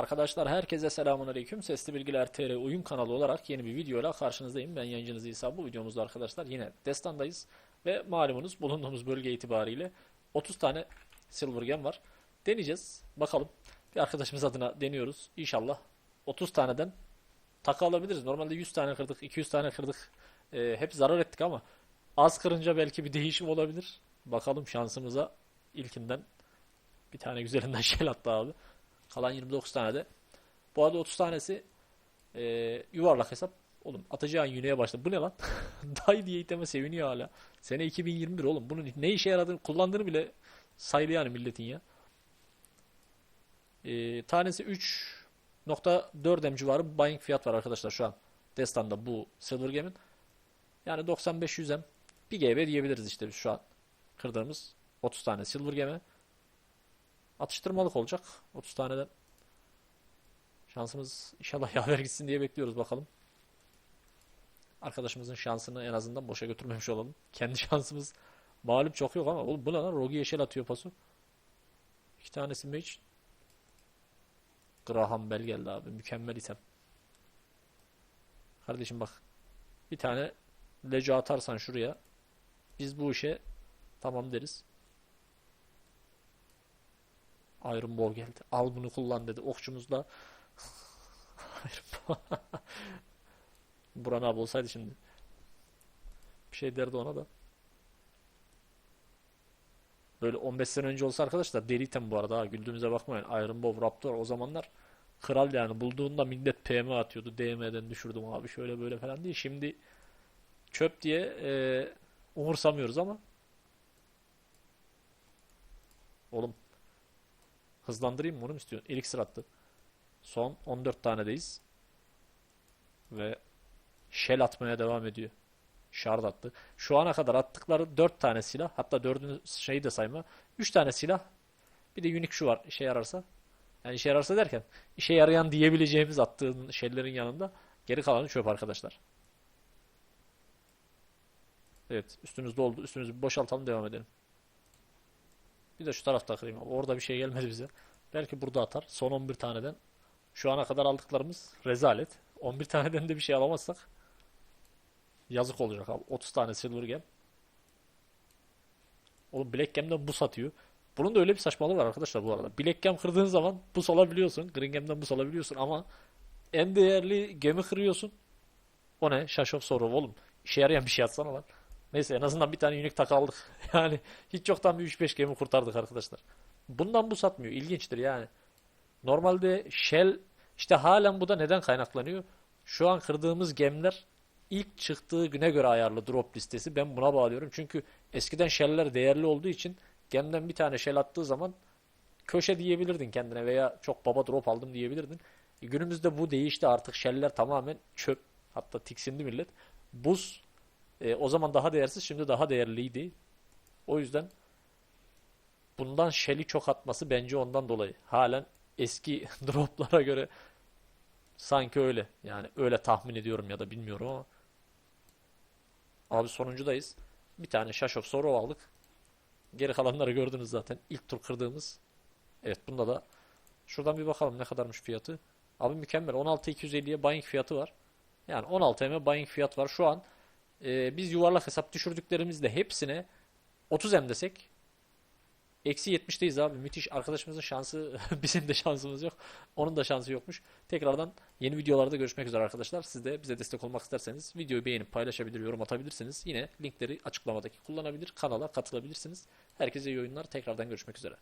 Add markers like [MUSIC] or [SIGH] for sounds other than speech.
Arkadaşlar herkese selamun aleyküm. Sesli Bilgiler TR oyun kanalı olarak yeni bir videoyla karşınızdayım. Ben yayıncınız İsa. Bu videomuzda arkadaşlar yine Destan'dayız. Ve malumunuz bulunduğumuz bölge itibariyle 30 tane Silver Gem var. Deneyeceğiz. Bakalım. Bir arkadaşımız adına deniyoruz. İnşallah 30 taneden takı alabiliriz. Normalde 100 tane kırdık, 200 tane kırdık. Ee, hep zarar ettik ama az kırınca belki bir değişim olabilir. Bakalım şansımıza ilkinden bir tane güzelinden [LAUGHS] şel attı abi. Kalan 29 tane de. Bu arada 30 tanesi e, yuvarlak hesap. Oğlum atacağın yüneye başladı. Bu ne lan? [LAUGHS] Day diye iteme seviniyor hala. Sene 2021 oğlum. Bunun ne işe yaradığını kullandığını bile sayılı yani milletin ya. E, tanesi 3.4 M civarı buying fiyat var arkadaşlar şu an. Destan'da bu Silver Game'in. Yani 95-100 M. Bir GB diyebiliriz işte şu an. Kırdığımız 30 tane Silver Game'e. Atıştırmalık olacak. 30 taneden. Şansımız inşallah [LAUGHS] yaver gitsin diye bekliyoruz bakalım. Arkadaşımızın şansını en azından boşa götürmemiş olalım. Kendi [LAUGHS] şansımız malum çok yok ama oğlum bu ne lan? Rogi yeşil atıyor pasu. İki tanesi mage. Graham Bell geldi abi. Mükemmel item. Kardeşim bak. Bir tane leco atarsan şuraya. Biz bu işe tamam deriz. Iron Ball geldi. Al bunu kullan dedi. Okçumuzla [LAUGHS] Iron Ball. Buran abi olsaydı şimdi. Bir şey derdi ona da. Böyle 15 sene önce olsa arkadaşlar deli item bu arada ha. Güldüğümüze bakmayın. Iron Bow Raptor o zamanlar kral yani. Bulduğunda millet PM atıyordu. DM'den düşürdüm abi şöyle böyle falan diye. Şimdi çöp diye e, umursamıyoruz ama oğlum Hızlandırayım mı onu mu istiyorsun? Elixir attı. Son 14 tanedeyiz. Ve Shell atmaya devam ediyor. Shard attı. Şu ana kadar attıkları 4 tane silah. Hatta 4'ünü şeyi de sayma. 3 tane silah. Bir de Unique şu var işe yararsa. Yani işe yararsa derken işe yarayan diyebileceğimiz attığın şeylerin yanında geri kalanı çöp arkadaşlar. Evet üstünüz doldu. Üstünüzü bir boşaltalım devam edelim. Bir de şu tarafta kırayım. Orada bir şey gelmedi bize. Belki burada atar. Son 11 taneden. Şu ana kadar aldıklarımız rezalet. 11 [LAUGHS] taneden de bir şey alamazsak yazık olacak abi. 30 tane Silver Gem. Oğlum Black Gem'den bus atıyor. Bunun da öyle bir saçmalığı var arkadaşlar bu arada. Black Gem kırdığın zaman bus alabiliyorsun. Green Gem'den bus alabiliyorsun ama en değerli gemi kırıyorsun. O ne? Shash of Sorrow oğlum. İşe yarayan bir şey atsana lan. Neyse en azından bir tane unique tak aldık. [LAUGHS] Yani hiç yoktan bir 3-5 gemi kurtardık arkadaşlar. Bundan bu satmıyor. İlginçtir yani. Normalde Shell işte halen bu da neden kaynaklanıyor? Şu an kırdığımız gemiler ilk çıktığı güne göre ayarlı drop listesi. Ben buna bağlıyorum. Çünkü eskiden Shell'ler değerli olduğu için gemden bir tane Shell attığı zaman köşe diyebilirdin kendine veya çok baba drop aldım diyebilirdin. E, günümüzde bu değişti artık. Shell'ler tamamen çöp. Hatta tiksindi millet. Buz e, o zaman daha değersiz, şimdi daha değerliydi. O yüzden bundan Shell'i çok atması bence ondan dolayı. Halen eski [LAUGHS] droplara göre sanki öyle. Yani öyle tahmin ediyorum ya da bilmiyorum ama. Abi sonuncudayız. Bir tane of Sorrow aldık. Geri kalanları gördünüz zaten. İlk tur kırdığımız. Evet bunda da. Şuradan bir bakalım ne kadarmış fiyatı. Abi mükemmel. 16.250'ye buying fiyatı var. Yani 16 M buying fiyat var. Şu an e, biz yuvarlak hesap düşürdüklerimizde hepsine 30 M desek eksi 70'teyiz abi. Müthiş. Arkadaşımızın şansı [LAUGHS] bizim de şansımız yok. Onun da şansı yokmuş. Tekrardan yeni videolarda görüşmek üzere arkadaşlar. Siz de bize destek olmak isterseniz videoyu beğenip paylaşabilir, yorum atabilirsiniz. Yine linkleri açıklamadaki kullanabilir, kanala katılabilirsiniz. Herkese iyi oyunlar. Tekrardan görüşmek üzere.